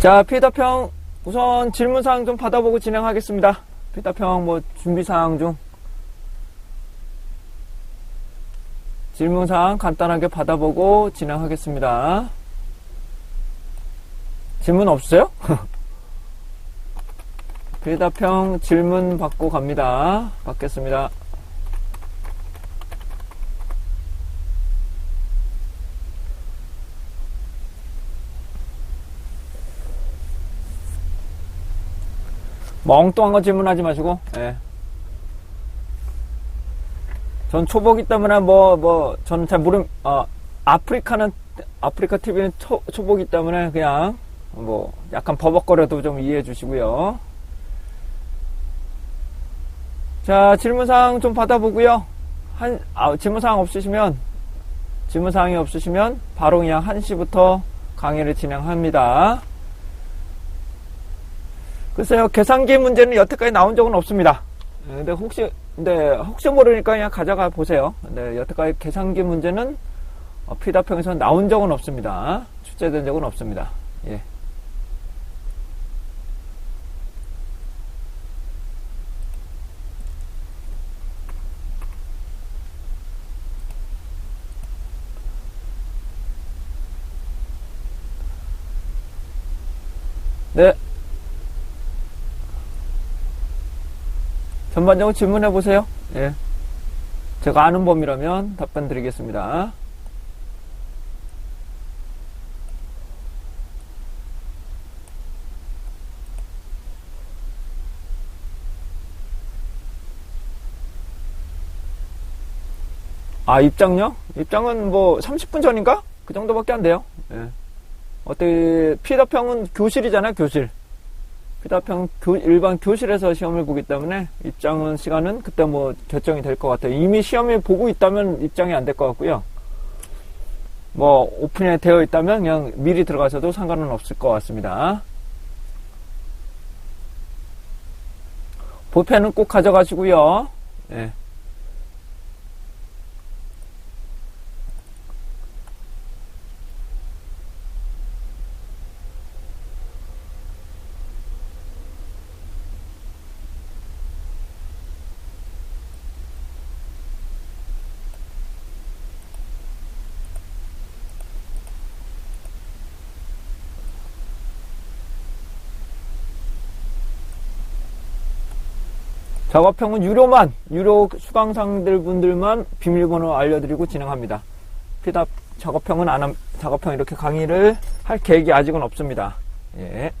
자, 피다평 우선 질문사항 좀 받아보고 진행하겠습니다. 피다평 뭐 준비사항 중 질문사항 간단하게 받아보고 진행하겠습니다. 질문 없어요? 피다평 질문 받고 갑니다. 받겠습니다. 멍뚱한 거 질문하지 마시고, 예. 전 초보기 때문에 뭐, 뭐, 저는 잘 모름, 어, 아프리카는, 아프리카 TV는 초, 초보기 때문에 그냥, 뭐, 약간 버벅거려도 좀 이해해 주시고요. 자, 질문사항 좀 받아보고요. 한, 아, 질문사항 없으시면, 질문사항이 없으시면, 바로 그냥 1시부터 강의를 진행합니다. 글쎄요, 계산기 문제는 여태까지 나온 적은 없습니다. 예, 근데 혹시, 근데 혹시 모르니까 그냥 가져가 보세요. 근데 여태까지 계산기 문제는 어, 피다평에서 나온 적은 없습니다. 출제된 적은 없습니다. 예. 네. 전반적으로 질문해 보세요. 예. 제가 아는 범위라면 답변 드리겠습니다. 아, 입장요? 입장은 뭐 30분 전인가? 그 정도밖에 안 돼요. 예. 어때, 피다평은 교실이잖아요, 교실. 피다평 교, 일반 교실에서 시험을 보기 때문에 입장은 시간은 그때 뭐 결정이 될 것 같아요. 이미 시험을 보고 있다면 입장이 안 될 것 같고요. 뭐 오픈에 되어 있다면 그냥 미리 들어가셔도 상관은 없을 것 같습니다. 볼펜은 꼭 가져가시고요. 네. 작업형은 유료만, 유료 수강상들 분들만 비밀번호 알려드리고 진행합니다. 피답 작업형은 안 함, 작업형 이렇게 강의를 할 계획이 아직은 없습니다. 예.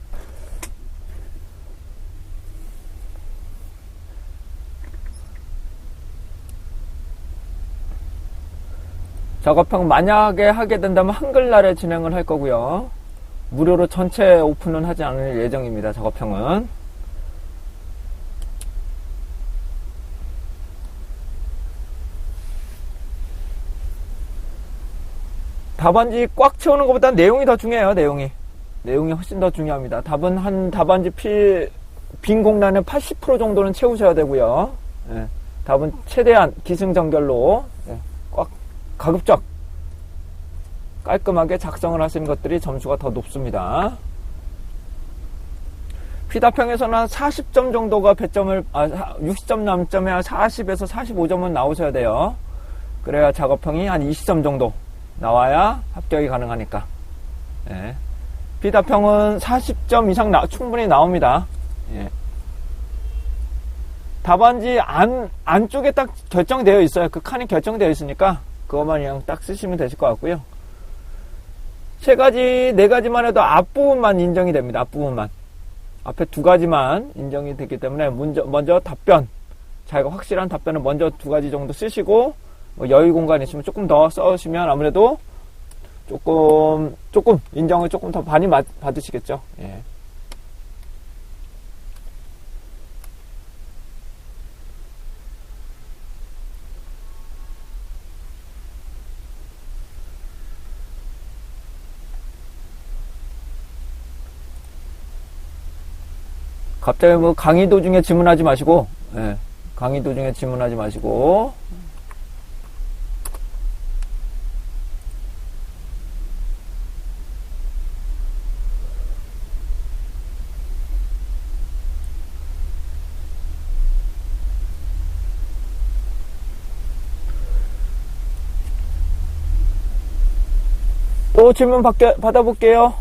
작업형 만약에 하게 된다면 한글날에 진행을 할 거고요. 무료로 전체 오픈은 하지 않을 예정입니다. 작업형은. 답안지 꽉 채우는 것보다 내용이 더 중요해요, 내용이. 내용이 훨씬 더 중요합니다. 답은 한 답안지 피, 빈 공란의 80% 정도는 채우셔야 되고요. 예, 답은 최대한 기승전결로 예, 꽉 가급적 깔끔하게 작성을 하시는 것들이 점수가 더 높습니다. 피다평에서는 한 40점 정도가 배점을, 아, 60점 남점에 한 40에서 45점은 나오셔야 돼요. 그래야 작업형이 한 20점 정도 나와야 합격이 가능하니까. 예. 비답형은 40점 이상 나, 충분히 나옵니다. 예. 답안지 안, 안쪽에 딱 결정되어 있어요. 그 칸이 결정되어 있으니까 그것만 그냥 딱 쓰시면 되실 것 같고요. 세 가지, 네 가지만 해도 앞부분만 인정이 됩니다. 앞부분만. 앞에 두 가지만 인정이 되기 때문에 먼저, 먼저 답변. 자기가 확실한 답변을 먼저 두 가지 정도 쓰시고 뭐 여유 공간이 있으면 조금 더 써주시면 아무래도 조금 조금 인정을 조금 더 많이 받으시겠죠. 예. 갑자기 뭐 강의 도중에 질문하지 마시고, 예. 강의 도중에 질문하지 마시고, 또 질문 받게, 받아볼게요.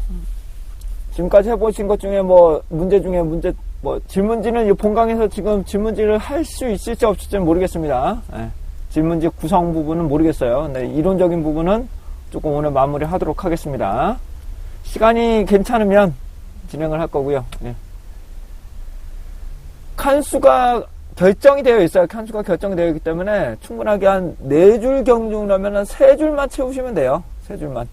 지금까지 해보신 것 중에 뭐 문제 중에 문제 뭐 질문지는 이 본강에서 지금 질문지를 할 수 있을지 없을지 모르겠습니다. 예. 질문지 구성 부분은 모르겠어요. 근데 이론적인 부분은 조금 오늘 마무리하도록 하겠습니다. 시간이 괜찮으면 진행을 할 거고요. 예. 칸수가 결정이 되어 있어요. 칸수가 결정이 되어 있기 때문에 충분하게 한 네 줄 경중이라면 한 세 줄만 채우시면 돼요. 세 줄만.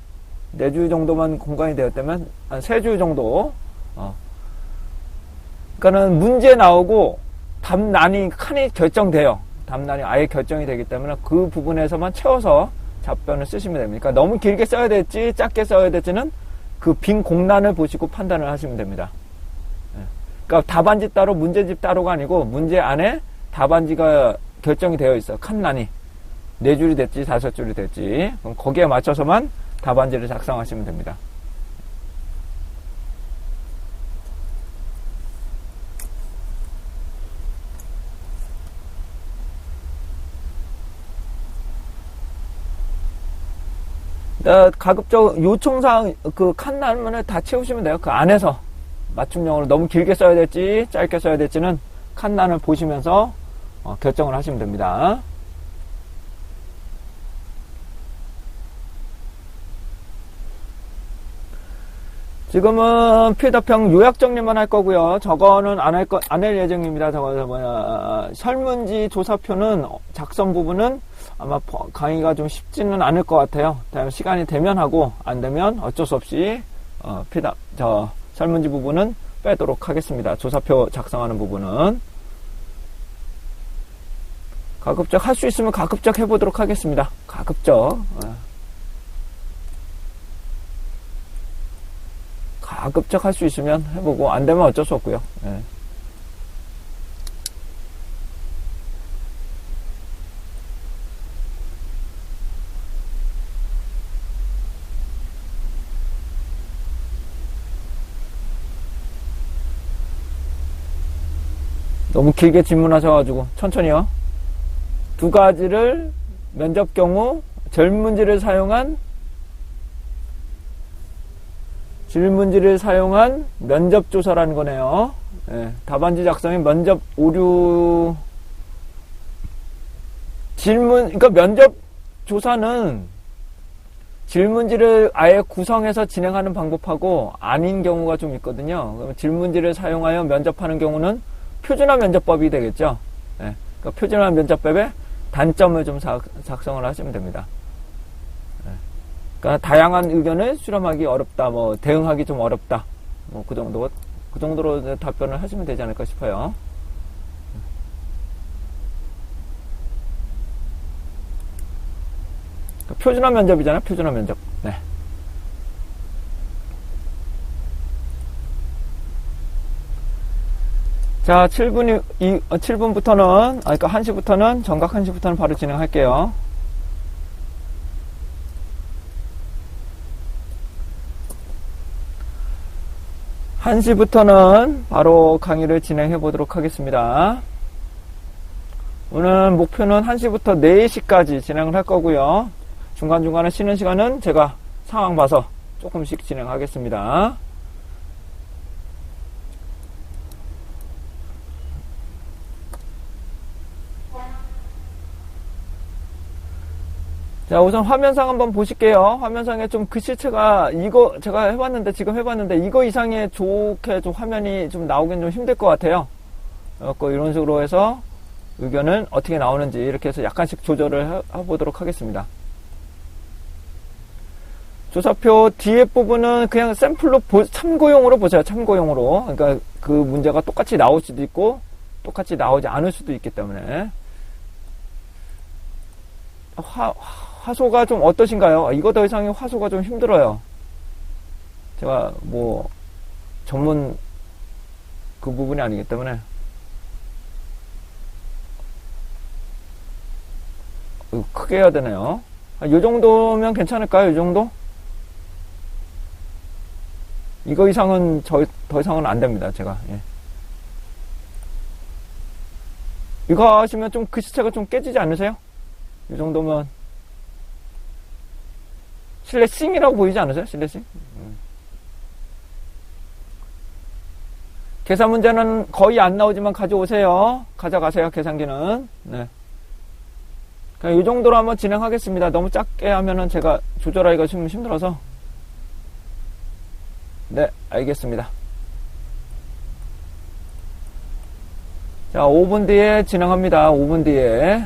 네 줄 정도만 공간이 되었다면 한 세 줄 정도. 어. 그러니까는 문제 나오고 답란이 칸이 결정돼요. 답란이 아예 결정이 되기 때문에 그 부분에서만 채워서 답변을 쓰시면 됩니다. 그러니까 너무 길게 써야 될지 작게 써야 될지는 그 빈 공란을 보시고 판단을 하시면 됩니다. 예. 그러니까 답안지 따로 문제집 따로가 아니고 문제 안에 답안지가 결정이 되어 있어. 칸란이. 네 줄이 됐지 다섯 줄이 됐지. 그럼 거기에 맞춰서만 답안지를 작성하시면 됩니다. 어, 가급적 요청사항 그 칸난문을 다 채우시면 돼요. 그 안에서 맞춤형으로 너무 길게 써야 될지 짧게 써야 될지는 칸난을 보시면서 어, 결정을 하시면 됩니다. 지금은 필더평 요약 정리만 할 거고요. 저거는 안 할 거, 안 할 예정입니다. 저거, 뭐야, 설문지 조사표는 작성 부분은 아마 강의가 좀 쉽지는 않을 것 같아요. 시간이 되면 하고, 안 되면 어쩔 수 없이, 어, 필더, 저, 설문지 부분은 빼도록 하겠습니다. 조사표 작성하는 부분은. 가급적 할 수 있으면 가급적 해보도록 하겠습니다. 가급적. 어. 가급적 할 수 있으면 해보고 안 되면 어쩔 수 없고요. 예. 너무 길게 질문하셔가지고 천천히요. 두 가지를 면접 경우 절문지를 사용한 질문지를 사용한 면접조사라는 거네요. 예, 답안지 작성의 면접 오류 질문 그러니까 면접 조사는 질문지를 아예 구성해서 진행하는 방법하고 아닌 경우가 좀 있거든요. 질문지를 사용하여 면접하는 경우는 표준화 면접법이 되겠죠. 예, 그러니까 표준화 면접법의 단점을 좀 작성을 하시면 됩니다. 그러니까 다양한 의견을 수렴하기 어렵다, 뭐 대응하기 좀 어렵다, 뭐 그 정도 그 정도로 답변을 하시면 되지 않을까 싶어요. 그러니까 표준화 면접이잖아요, 표준화 면접. 네. 자, 7분, 이, 7분부터는, 아, 그러니까 1시부터는, 정각 1시부터는 바로 진행할게요. 1시부터는 바로 강의를 진행해 보도록 하겠습니다. 오늘 목표는 1시부터 4시까지 진행을 할 거고요. 중간중간에 쉬는 시간은 제가 상황 봐서 조금씩 진행하겠습니다. 자, 우선 화면상 한번 보실게요. 화면상에 좀 글씨체가 이거 제가 해봤는데 지금 해봤는데 이거 이상의 좋게 좀 화면이 좀 나오긴 좀 힘들 것 같아요. 그래갖고 이런 식으로 해서 의견은 어떻게 나오는지 이렇게 해서 약간씩 조절을 해보도록 하겠습니다. 조사표 뒤에 부분은 그냥 샘플로 보, 참고용으로 보세요. 참고용으로. 그러니까 그 문제가 똑같이 나올 수도 있고 똑같이 나오지 않을 수도 있기 때문에 화, 화소가 좀 어떠신가요? 이거 더 이상의 화소가 좀 힘들어요. 제가 뭐 전문 그 부분이 아니기 때문에 크게 해야 되네요. 이 정도면 괜찮을까요? 이 정도? 이거 이상은 저, 더 이상은 안 됩니다. 제가. 예. 이거 하시면 좀 글씨체가 좀 깨지지 않으세요? 이 정도면 실내싱이라고 보이지 않으세요? 음. 계산 문제는 거의 안 나오지만 가져오세요. 가져가세요, 계산기는. 네. 이 정도로 한번 진행하겠습니다. 너무 작게 하면은 제가 조절하기가 좀 힘들어서. 네, 알겠습니다. 자, 5분 뒤에 진행합니다. 5분 뒤에.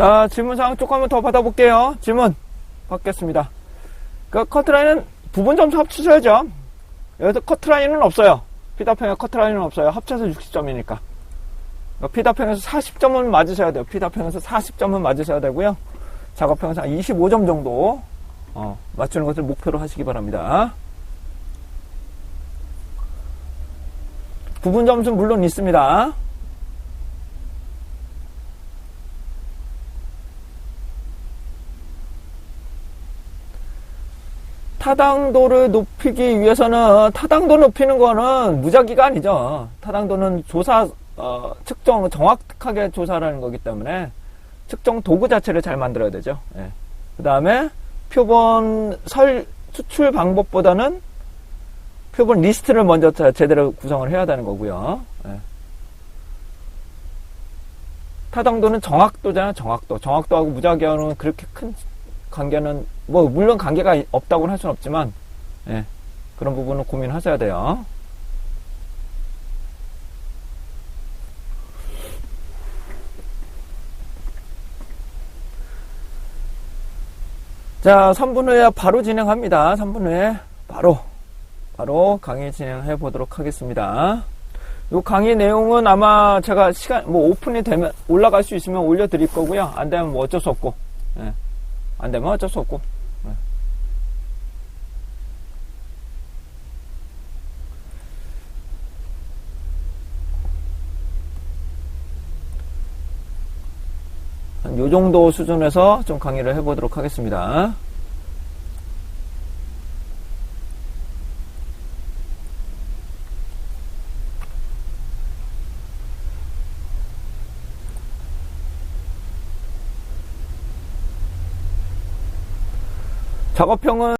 자, 질문사항 쪽 한번 더 받아볼게요. 질문 받겠습니다. 그 커트라인은 부분 점수 합치셔야죠. 여기서 커트라인은 없어요. 피다평에 커트라인은 없어요. 합쳐서 60점이니까. 피다평에서 40점은 맞으셔야 돼요. 피다평에서 40점은 맞으셔야 되고요. 작업평에서 25점 정도 어, 맞추는 것을 목표로 하시기 바랍니다. 부분 점수는 물론 있습니다. 타당도를 높이기 위해서는 타당도 높이는 거는 무작위가 아니죠. 타당도는 조사 어, 측정 정확하게 조사라는 거기 때문에 측정 도구 자체를 잘 만들어야 되죠. 예. 그 다음에 표본 설 수출 방법보다는 표본 리스트를 먼저 제대로 구성을 해야 되는 거고요. 예. 타당도는 정확도잖아요. 정확도. 정확도하고 무작위하고는 그렇게 큰 관계는 뭐 물론 관계가 없다고는 할 수는 없지만 예, 그런 부분은 고민하셔야 돼요. 자, 3분 후에 바로 진행합니다. 3분 후에 바로 바로 강의 진행해 보도록 하겠습니다. 요 강의 내용은 아마 제가 시간 뭐 오픈이 되면 올라갈 수 있으면 올려 드릴 거고요. 안 되면 뭐 어쩔 수 없고. 예. 안 되면 어쩔 수 없고. 네. 요 정도 수준에서 좀 강의를 해보도록 하겠습니다. 작업형은